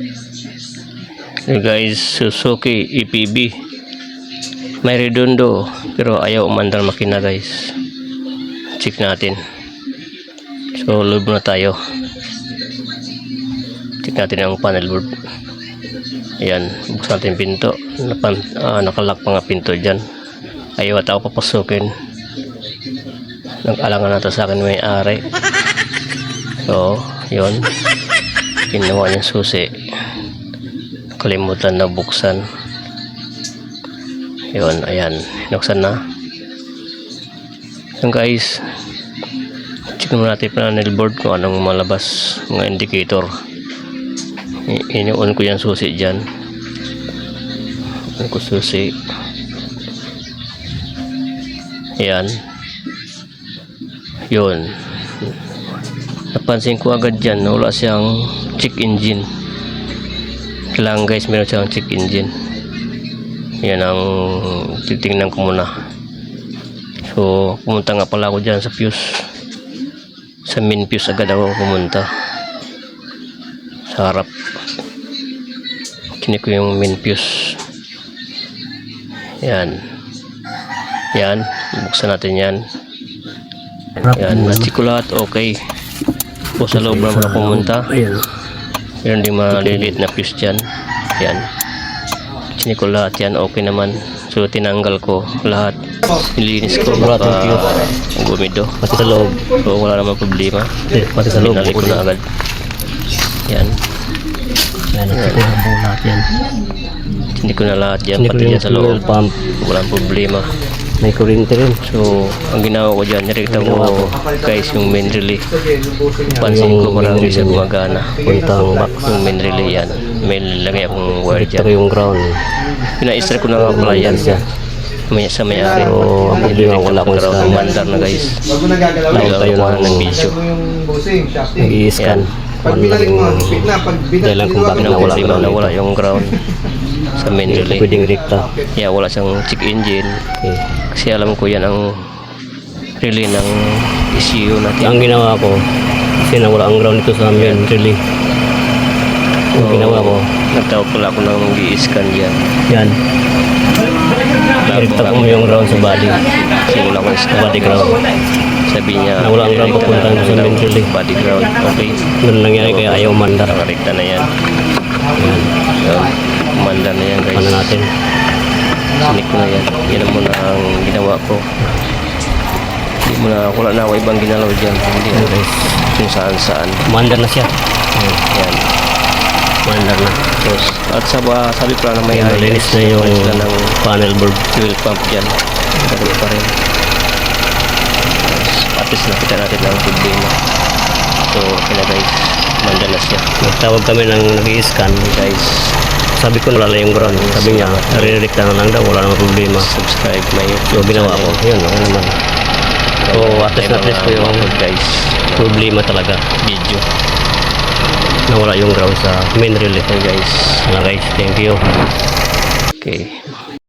Hey guys, Suzuki EPB. May redondo pero ayaw umandar makina guys. Check natin. So, loob na tayo. Check natin ang panel board. Ayan, buksan natin pinto. Napan, ah, nakalock pa nga pinto dyan. Ayaw at ako papasukin. Nag-alangan na to sa akin may ari. So, yun. Ginawa niyang susi. Kalimutan na buksan. Yun, ayan. Nuksan na. Yun guys. Check naman natin panel board kung anong malabas. Mga indicator. I- Inuun ko yung susi dyan. Inuun ko susi. Ayan. Yun. Napansin ko agad dyan wala siyang check engine. Kailangan guys meron siyang check engine. Yan ang titingnan ko muna. So, pumunta nga pala ako dyan sa fuse. Sa main fuse agad ako pumunta. Sa harap. Chinik ko yung main fuse. Yan. Yan. Buksan natin yan. Yan. Lahat. Okay. O sa loob ako pumunta. Ayan. Meron din maliliit na fuse dyan. Yan. Chinik ko lahat yan. Okay naman. So, tinanggal ko lahat. Nilinis ko. Baka gumido. Pati sa loob. So, wala naman problema. Eh, pati sa loob. Binalik ko na agad. Yan. Lahat yan. Chinik ko na lahat yan. Pati dyan sa loob. Walang problema. May kuryente rin. So, ang ginawa ko dyan, nirekta ko ko. guys yung main relay. Pansin ko hindi siya gumagana. Puntang back. Yung main relay yan. May lagay akong wire dyan. yung ground. Pina-extra ko na nga pala yan. siya. May sa may-ari. So, ang problema, wala akong scan. mandar na guys. Wag mo na ng video. shafting. Nag-i-scan. Pag binalik mo, na. Pag binalik problema, ground nawala yung ground sa main relay. pwedeng rekta. Yeah, wala siyang check engine. Okay. Kasi alam ko yan ang relay ng ECU natin. Ang ginawa ko, kasi nawala ang ground ito sa main relay. Ang ginawa ko, Nagtawag pala ako ng mag-i-scan dyan. yan. Rekta ko mo yung ground sa body. Simula ko scan. Body ground. Sabi niya, Nawala ang ground, direkta papunta na sa daw, main relay. Body ground. Okay. Ganun nangyari kaya ayaw mandar. Nakarekta na yan. Yan. Yun. Kumanda na yan guys. Ano natin? Sinik ko na yan. Yan ang muna ang ginawa ko. Hindi mo na, wala na ako ibang ginalaw dyan. Hindi Yan guys. kung saan saan. Mandar na siya. Yan. Yan. Mandar na. Tapos, at sa ba, sabi pala na may Yan, malinis na yung ng panel board. fuel pump dyan. Ganun pa rin. Tapos, at least nakita natin ang problema. So, okay na guys. Manda na siya. Nagtawag kami ng nag-i-scan. Guys, Sabi ko wala lang yung ground. Sabi niya, narirekta na lang daw, wala namang problema. subscribe my So, YouTube ginawa ko. Yun, okay naman. So, at least na test ko yung guys problema talaga. video. Nawala yung ground sa main relay. Okay guys. Wala guys, thank you. Okay.